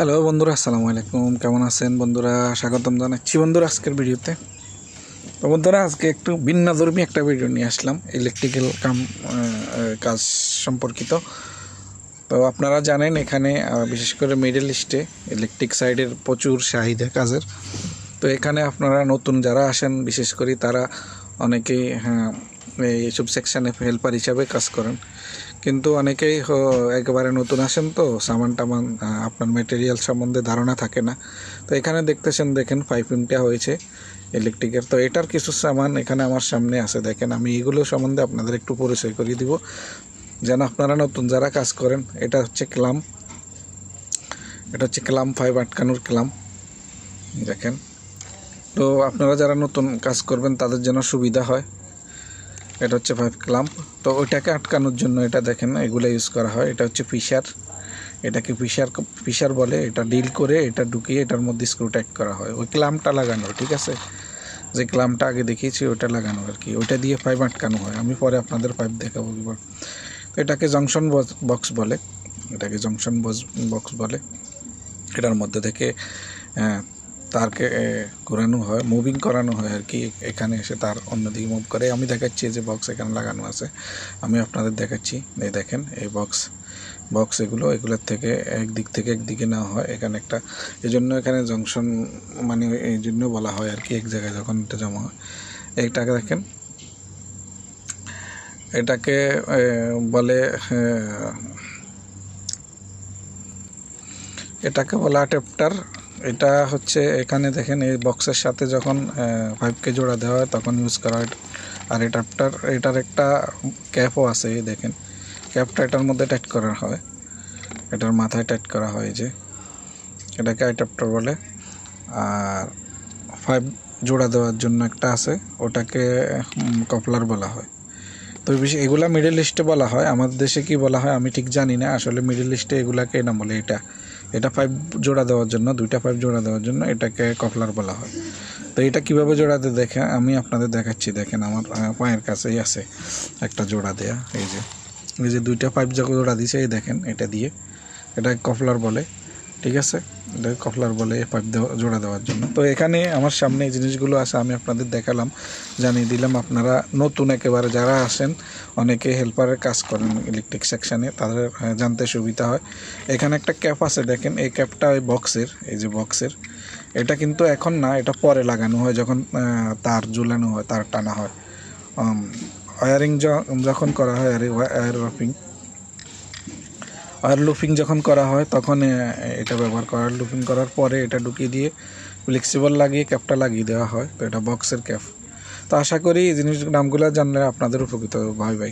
Hello বন্ধুরা, আসসালামু আলাইকুম। কেমন আছেন বন্ধুরা? স্বাগতম জানাচ্ছি বন্ধুরা আজকের ভিডিওতে। তো বন্ধুরা, আজকে একটু ভিন্নধর্মী একটা ভিডিও নিয়ে আসলাম ইলেকট্রিক্যাল কাম কাজ সম্পর্কিত। তো আপনারা জানেন, এখানে বিশেষ করে মিডল ইস্টে ইলেকট্রিক সাইডের প্রচুর চাহিদা কাজের। তো এখানে আপনারা নতুন যারা আসেন, বিশেষ করে তারা অনেকেই হ্যাঁ এইসব সেকশানে হেল্পার হিসাবে কাজ করেন। কিন্তু অনেকেই একেবারে নতুন আসেন তো, সামান টামান আপনার মেটেরিয়াল সম্বন্ধে ধারণা থাকে না। তো এখানে দেখতেছেন, দেখেন পাইপিংটা হয়েছে ইলেকট্রিকের তো এটার কিছু সামান এখানে আমার সামনে আছে। দেখেন, আমি এগুলো সম্বন্ধে আপনাদের একটু পরিচয় করিয়ে দিব। যেন আপনারা নতুন যারা কাজ করেন, এটা হচ্ছে ক্লাম। এটা হচ্ছে ক্লাম ফাইভ আটকানোর ক্লাম। দেখেন। তো আপনারা যারা নতুন কাজ করবেন, তাদের জন্য সুবিধা হয়। এটা হচ্ছে ফাইভ ক্লাম্প তো ওইটাকে আটকানোর জন্য এটা দেখেন এগুলো ইউজ করা হয়। এটা হচ্ছে ফিশার। এটাকে ফিশার ফিশার বলে। এটা ডিল করে এটা ঢুকিয়ে এটার মধ্যে স্ক্রু টাইট করা হয়। ওই ক্লামটা লাগানো ঠিক আছে? যে ক্লামটা আগে দেখিয়েছি ওটা লাগানো আর কি। ওইটা দিয়ে পাইপ আটকানো হয়। আমি পরে আপনাদের পাইপ দেখাবো তো এটাকে জংশন বক্স বলে। এটাকে জংশন বক্স বলে। এটার মধ্যে থেকে আহ, তারকে ঘোরানো হয় মুভিং করানো হয় আর কি। এখানে এসে তার অন্যদিকে মুভ করে। আমি দেখাচ্ছি যে বক্স এখানে লাগানো আছে। আমি আপনাদের দেখাচ্ছি। এই দেখেন, এই বক্স বক্স এগুলো, এগুলোর থেকে একদিক থেকে একদিকে নেওয়া হয়। এখানে একটা এই জন্য এখানে জংশন মানে এই জন্য বলা হয় আর কি, এক জায়গায় যখন এটা জমা হয়। এইটাকে দেখেন, এটাকে বলে এটাকে বলা টেপটার এটা হচ্ছে এখানে দেখেন, এই বক্সের সাথে যখন পাইপকে জোড়া দেওয়া হয়, তখন ইউজ করা হয়। আর এটার এটার একটা ক্যাপও আছে, এই দেখেন। ক্যাপটা এটার মধ্যে টাইট করা হয়। এটার মাথায় টাইট করা হয় যে। এটাকে আইটাপ্টার বলে। আর পাইপ জোড়া দেওয়ার জন্য একটা আছে, ওটাকে কপলার বলা হয়। তো বেশি এগুলা মিডল ইস্টে বলা হয়। আমাদের দেশে কি বলা হয়, আমি ঠিক জানি না। আসলে মিডল ইস্টে এগুলাকে না বলে, এটা। এটা পাইপ জোড়া দেওয়ার জন্য, দুইটা পাইপ জোড়া দেওয়ার জন্য এটাকে কপলার বলা হয়। তো এটা কীভাবে জোড়াতে দেখে, আমি আপনাদের দেখাচ্ছি। দেখেন আমার পায়ের কাছেই আছে একটা জোড়া দেয়া, এই যে। এই যে দুইটা পাইপ যখন জোড়া দিছে, এই দেখেন এটা দিয়ে, এটা কপলার বলে। ঠিক আছে? এটা কপলার বলে পাইপ দেওয়া, জোড়া দেওয়ার জন্য। তো এখানে আমার সামনে এই জিনিসগুলো আছে, আমি আপনাদের দেখালাম, জানিয়ে দিলাম। আপনারা নতুন একেবারে যারা আসেন, অনেকে হেল্পারের কাজ করেন ইলেকট্রিক সেকশানে তাদের জানতে সুবিধা হয়। এখানে একটা ক্যাপ আছে, দেখেন, এই ক্যাপটা ওই বক্সের এই যে বক্সের এটা কিন্তু এখন না, এটা পরে লাগানো হয়, যখন তার ঝুলানো হয়, তার টানা হয়। ওয়ারিং যখন করা হয়, আর ওয়ার ওয়ার লুপিং যখন করা হয়, তখন এটা ব্যবহার করা লুপিং করার পরে এটা ঢুকিয়ে দিয়ে ফ্লেক্সিবল লাগিয়ে ক্যাপটা লাগিয়ে দেওয়া হয়, তো এটা বক্সের ক্যাপ তো আশা করি এই জিনিস নামগুলো জানলে আপনাদের উপকৃত হবে। ভাই